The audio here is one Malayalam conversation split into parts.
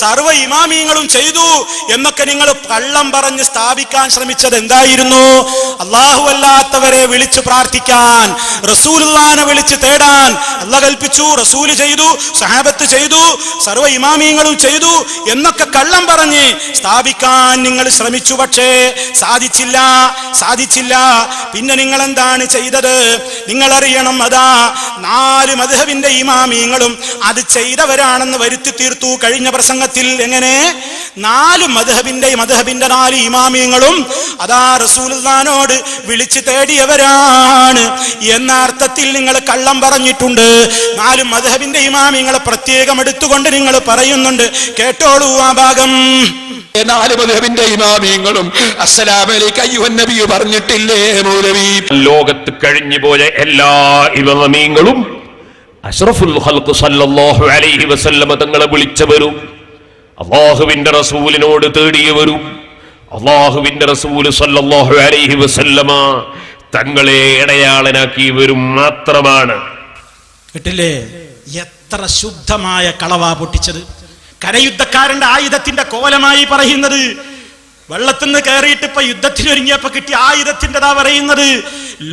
സർവ ഇമാമിയങ്ങളും ചെയ്തു എന്നൊക്കെ നിങ്ങൾ കള്ളം പറഞ്ഞ് സ്ഥാപിക്കാൻ ശ്രമിച്ചത് എന്തായിരുന്നു? അള്ളാഹു അല്ലാത്തവരെ വിളിച്ച് പ്രാർത്ഥിക്കാൻ റസൂലുള്ളാനെ വിളിച്ച് തേടാൻ അല്ല കൽപ്പിച്ചു റസൂൽ ചെയ്തു സഹാബത്ത് ചെയ്തു സർവ ഇമാമിയങ്ങളും ചെയ്തു എന്നൊക്കെ കള്ളം പറഞ്ഞ് സ്ഥാപിക്കാൻ നിങ്ങൾ ശ്രമിച്ചു. പക്ഷേ സാധിച്ചില്ല സാധിച്ചില്ല. പിന്നെ നിങ്ങൾ എന്താണ് ചെയ്തത്? നിങ്ങൾ അറിയണം അതാ നാല് മധുഹബിന്റെ ഇമാമിയങ്ങളും അത് ചെയ്തവരാണെന്ന് വരുത്തി തീർത്തു. കഴിഞ്ഞ പ്രസംഗത്തിൽ എങ്ങനെ? നാല് മധുഹബിന്റെ മധുഹബിന്റെ നാല് ഇമാമിയങ്ങളും അതാ റസൂൽദാനോട് വിളിച്ചു തേടിയവരാണ് എന്ന അർത്ഥത്തിൽ നിങ്ങൾ കള്ളം പറഞ്ഞിട്ടുണ്ട്. നാല് മധുഹബിന്റെ ഇമാമിയങ്ങളെ പ്രത്യേകം എടുത്തുകൊണ്ട് നിങ്ങൾ പറയുന്നുണ്ട്. കേട്ടോളൂ ആ ഭാഗം. നാല് മധുഹബിന്റെ ഇമാമിയങ്ങളും അസ്സലാമലൈക്ക് അയ്യുഹൻ നബി പറഞ്ഞിട്ടില്ലേ മൗലവി? ലോകത്ത് കഴിഞ്ഞു പോയ എല്ലാ ഇമാമീങ്ങളും അഷ്റഫുൽ ഖൽഖ് സല്ലല്ലാഹു അലൈഹി വസല്ലമ തങ്ങളെ വിളിച്ചവരും അള്ളാഹുവിന്റെ റസൂലിനോട് തേടിയവരും അള്ളാഹുവിന്റെ റസൂൽ സല്ലല്ലാഹു അലൈഹി വസല്ലമ തങ്ങളെ ഇടയാളനാക്കിയവരും മാത്രമാണ്. കേട്ടില്ലേ? എത്ര ശുദ്ധമായ കളവാ പൊട്ടിച്ചത്. കരയുദ്ധക്കാരന്റെ ആയുധത്തിന്റെ കോലമായി പറയുന്നത്. വെള്ളത്തിൽ നിന്ന് കയറിയിട്ട് ഇപ്പൊ യുദ്ധത്തിന് ഒരുങ്ങിയപ്പോ കിട്ടിയ ആയുധത്തിന്റെതാ പറയുന്നത്.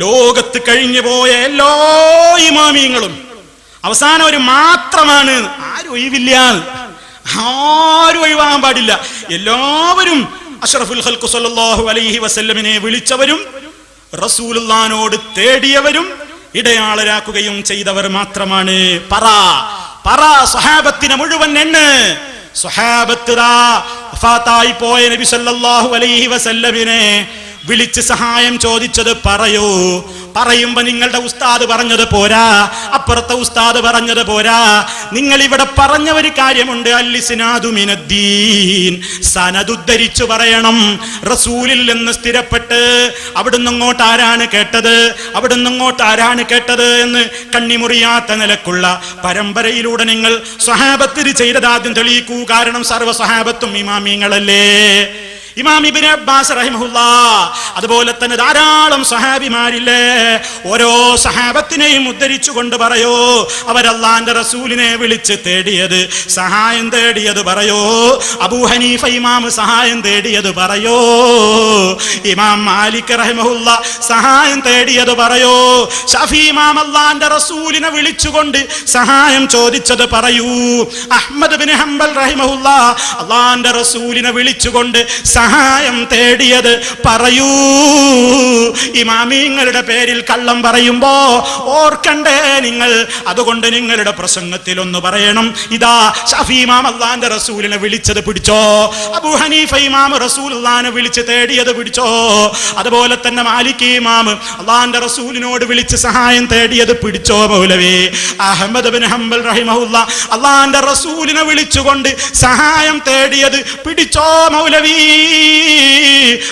ലോകത്ത് കഴിഞ്ഞു പോയ എല്ലാ ഇമാമിയങ്ങളും അവസാനം ഒരു മാത്രമാണ്. ആരും ഒഴിവില്ല. ആരും ഒഴിവാകാൻ പാടില്ല. എല്ലാവരും അഷ്റഫുൽ ഖൽഖു സല്ലല്ലാഹു അലൈഹി വസല്ലമിനെ വിളിച്ചവരും റസൂലുള്ളാനോട് തേടിയവരും ഇടയാളരാക്കുകയും ചെയ്തവർ മാത്രമാണ്. പറ. പറ സ്വഹാബത്തിനെ മുഴുവൻ എണ്ണ് സ്വഹാബത്തായി പോയ നബി സല്ലല്ലാഹു അലൈഹി വസല്ലമിനെ വിളിച്ച് സഹായം ചോദിച്ചത് പറയൂ. പറയുമ്പോ നിങ്ങളുടെ ഉസ്താദ് പറഞ്ഞത് പോരാ. അപ്പുറത്തെ ഉസ്താദ് പറഞ്ഞത് പോരാ. നിങ്ങൾ ഇവിടെ പറഞ്ഞ ഒരു കാര്യമുണ്ട്. അല്ലിസിനാദുമിനദ്ദീൻ പറയണം. റസൂലിൽ നിന്ന് സ്ഥിരപ്പെട്ട് അവിടുന്ന് അങ്ങോട്ട് ആരാണ് കേട്ടത്? അവിടുന്ന് അങ്ങോട്ട് ആരാണ് കേട്ടത് എന്ന് കണ്ണിമുറിയാത്ത നിലക്കുള്ള പരമ്പരയിലൂടെ നിങ്ങൾ സ്വഹാബത്തിന് ചെയ്തത് ആദ്യം തെളിയിക്കൂ. കാരണം സർവ സ്വഹാബത്തും ഇമാമിങ്ങളല്ലേ. ഇമാം ഇബിൻ അബ്ബാസ് റഹിമഹുല്ല. അതുപോലെ തന്നെ ധാരാളം സഹാബിമാരില്ലേ? ഓരോ സഹാബത്തിനെയും ഉദ്ധരിച്ചുകൊണ്ട് പറയോ അവരല്ലാന്റെ റസൂലിനെ വിളിച്ച് തേടിയത് സഹായം തേടിയത് പറയോ അബൂ ഹനീഫ ഇമാം സഹായം തേടിയത് പറയോ ഇമാം മാലിക് റഹിമഹുല്ല സഹായം തേടിയത് പറയോ ഷഫി ഇമാം അല്ലാന്റെ റസൂലിനെ വിളിച്ചുകൊണ്ട് സഹായം ചോദിച്ചത് പറയൂ. അഹമ്മദ് ബിൻ ഹംബൽ റഹിമഹുല്ല അള്ളാന്റെ റസൂലിനെ വിളിച്ചുകൊണ്ട് സഹായം തേടിയത് പറയൂ. ഇമാമിങ്ങളുടെ പേരിൽ കള്ളം പറയുമ്പോ ഓർക്കണ്ടേ നിങ്ങൾ. അതുകൊണ്ട് നിങ്ങളുടെ പ്രസംഗത്തിൽ ഒന്ന് പറയണം. ഇതാ ഷഫി ഇമാം അള്ളാന്റെ റസൂലിനെ വിളിച്ചത് പിടിച്ചോ. അബു ഹനീഫ ഇമാം റസൂലുള്ളാനെ വിളിച്ച് തേടിയത് പിടിച്ചോ. അതുപോലെ തന്നെ മാലിക് ഇമാം അള്ളാന്റെ റസൂലിനോട് വിളിച്ച് സഹായം തേടിയത് പിടിച്ചോ മൗലവി. അഹമ്മദ് ബിൻ ഹംബൽ റഹിമഹുല്ല അള്ളാന്റെ റസൂലിനെ വിളിച്ചുകൊണ്ട് സഹായം തേടിയത് പിടിച്ചോ മൗലവി.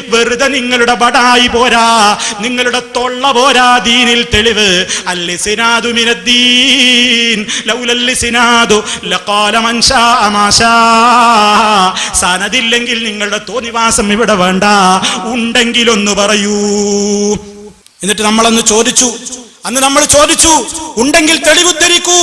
വെറുതെ നിങ്ങളുടെ ബടായി പോരാ നിങ്ങളുടെ തൊള്ള പോരാ ദീനിൽ തെളിവ്. സനതില്ലെങ്കിൽ നിങ്ങളുടെ തോന്നിവാസം ഇവിടെ വേണ്ട. ഉണ്ടെങ്കിൽ ഒന്ന് പറയൂ. എന്നിട്ട് നമ്മളൊന്ന് ചോദിച്ചു അന്ന് നമ്മൾ ചോദിച്ചു ഉണ്ടെങ്കിൽ തെളിവുദ്ധരിക്കൂ.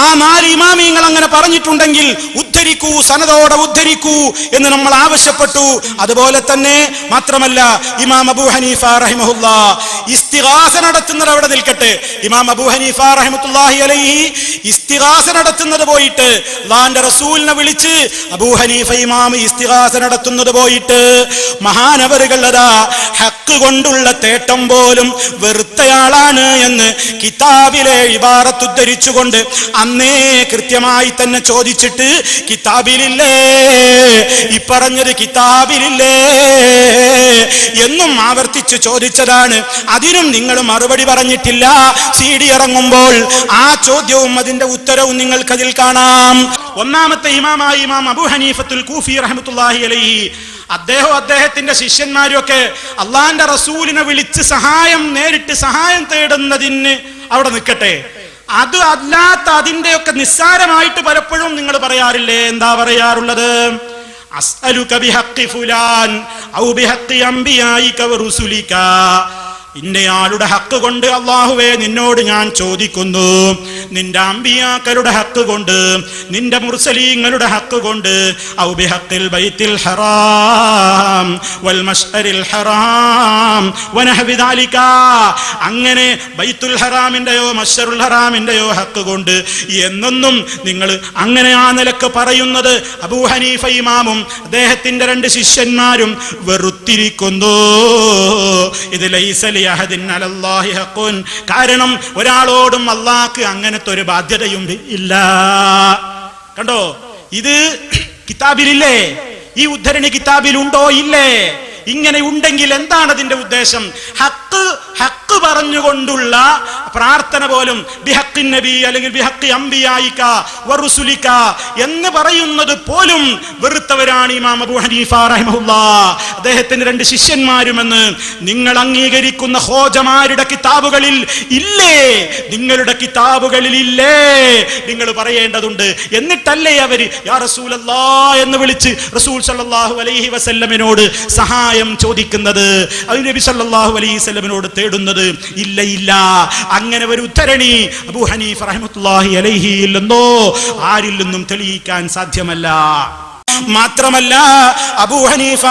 ആ നാല് ഇമാമിയങ്ങൾ അങ്ങനെ പറഞ്ഞിട്ടുണ്ടെങ്കിൽ ഉദ്ധരിക്കൂ സനതോടെ ഉദ്ധരിക്കൂ എന്ന് നമ്മൾ ആവശ്യപ്പെട്ടു. അതുപോലെ തന്നെ മാത്രമല്ല ഇമാം അബു ഹനീഫ റഹിമഹുല്ല ഇസ്തിഹാസ നടത്തുന്നത് അവിടെ നിൽക്കട്ടെ. ഇമാം അബു ഹനീഫ റഹിമത്തുല്ലാഹി അലൈഹി ഇസ്തിഹാസ നടത്തുന്നത് പോയിട്ട് അള്ളാന്റെ റസൂലിനെ വിളിച്ച് അബു ഹനീഫ ഇമാം ഇസ്തിഹാസ നടത്തുന്നത് പോയിട്ട് മഹാനവറുകൾ അതാ ഹക്ക് കൊണ്ടുള്ള തേട്ടം പോലും വെറുത്തയാളാണ് എന്ന് കിതാബിലെ ഇബാറത്ത് ഉദ്ധരിച്ചുകൊണ്ട് അന്നേ കൃത്യമായി തന്നെ ചോദിച്ചിട്ട് കിതാബിലില്ലേ? ഈ പറഞ്ഞത് കിതാബിലില്ലേ? എന്നും ആവർത്തിച്ച് ചോദിച്ചതാണ്. അതിനും നിങ്ങൾ മറുപടി പറഞ്ഞിട്ടില്ല. സി ഡി ഇറങ്ങുമ്പോൾ ആ ചോദ്യവും അതിന്റെ ഉത്തരവും നിങ്ങൾക്കതിൽ കാണാം. ഒന്നാമത്തെ ഇമാമായി ഇമാം അബു ഹനീഫത്തുൽ കൂഫി റഹമത്തുല്ലാഹി അലൈഹി അദ്ദേഹം അദ്ദേഹത്തിന്റെ ശിഷ്യന്മാരും ഒക്കെ അള്ളാന്റെ റസൂലിനെ വിളിച്ച് സഹായം നേരിട്ട് സഹായം തേടുന്നതിന് അവിടെ നിൽക്കട്ടെ. അത് അല്ലാത്ത അതിന്റെയൊക്കെ നിസ്സാരമായിട്ട് പലപ്പോഴും നിങ്ങൾ പറയാറില്ലേ? എന്താ പറയാറുള്ളത്? അസ്അലുക ബിഹഖി ഫുലാൻ ഔ ബിഹഖി അംബിയായിക വറുസുലിക ഇന്നയാളുടെ ഹക്ക് കൊണ്ട് അള്ളാഹുവേ നിന്നോട് ഞാൻ ചോദിക്കുന്നു. നിന്റെ അമ്പിയാക്കളുടെ ഹക്ക് കൊണ്ട് നിന്റെ മുർസലീങ്ങളുടെ ഹക്ക് കൊണ്ട് ഔബിഹത്തിൽ ബൈത്തിൽ ഹറാം വൽ മഷ്അരിൽ ഹറാം വനഹവി ദാലിക. അങ്ങനെ ബൈത്തുൽ ഹറാമിന്റെയോ മഷറുൽ ഹറാമിന്റെയോ ഹക്ക് കൊണ്ട് എന്നൊന്നും നിങ്ങൾ അങ്ങനെ ആ നിലയ്ക്ക് പറയുന്നത് അബൂ ഹനീഫ ഇമാമും അദ്ദേഹത്തിന്റെ രണ്ട് ശിഷ്യന്മാരും വെറുത്തിരിക്കുന്നു. ഇത് ലൈസലി കാരണം ഒരാളോടും അള്ളാഹ്ക്ക് അങ്ങനത്തെ ഒരു ബാധ്യതയും ഇല്ല. കണ്ടോ? ഇത് കിതാബിലില്ലേ? ഈ ഉദ്ധരണി കിതാബിലുണ്ടോ? ഇല്ലേ? ഇങ്ങനെ ഉണ്ടെങ്കിൽ എന്താണ് അതിന്റെ ഉദ്ദേശം? ഹക്ക് ഹക്ക് ഹക്ക് പറഞ്ഞുകൊണ്ടുള്ള പ്രാർത്ഥന പോലും ബിഹക്കി നബി അല്ലെങ്കിൽ ബിഹക്കി അമ്പിയായിക്ക വറുസുലിക്ക എന്ന് പറയുന്നത് പോലും വെറുത്തവരാണ് ഇമാം അബു ഹനീഫ റഹിമഹുല്ല. അദ്ദേഹത്തിന്റെ രണ്ട് ശിഷ്യന്മാരുമെന്ന് നിങ്ങൾ അംഗീകരിക്കുന്ന ഹോജമാരുടെ കിതാബുകളിൽ ഇല്ലേ? നിങ്ങളുടെ കിതാബുകളിൽ ഇല്ലേ? നിങ്ങൾ പറയേണ്ടതുണ്ട്. എന്നിട്ടല്ലേ അവർ യാ റസൂലല്ലാ എന്ന് വിളിച്ച് റസൂൽ സല്ലല്ലാഹു അലൈഹി വസല്ലമിനോട് സഹായം ചോദിക്കുന്നത്. അത് നബി സല്ലല്ലാഹു അലൈഹി വസല്ലമിനോട് തേടുന്നത് ഇല്ല ഇല്ല. അങ്ങനെ ഒരു ഉദ്ധരണി അബു ഹനീഫ് റഹ്മത്തുള്ളാഹി അലൈഹി ഇല്ലെന്നോ ആരിൽ നിന്നും തെളിയിക്കാൻ സാധ്യമല്ല. മാത്രമല്ല അബൂ ഹനീഫ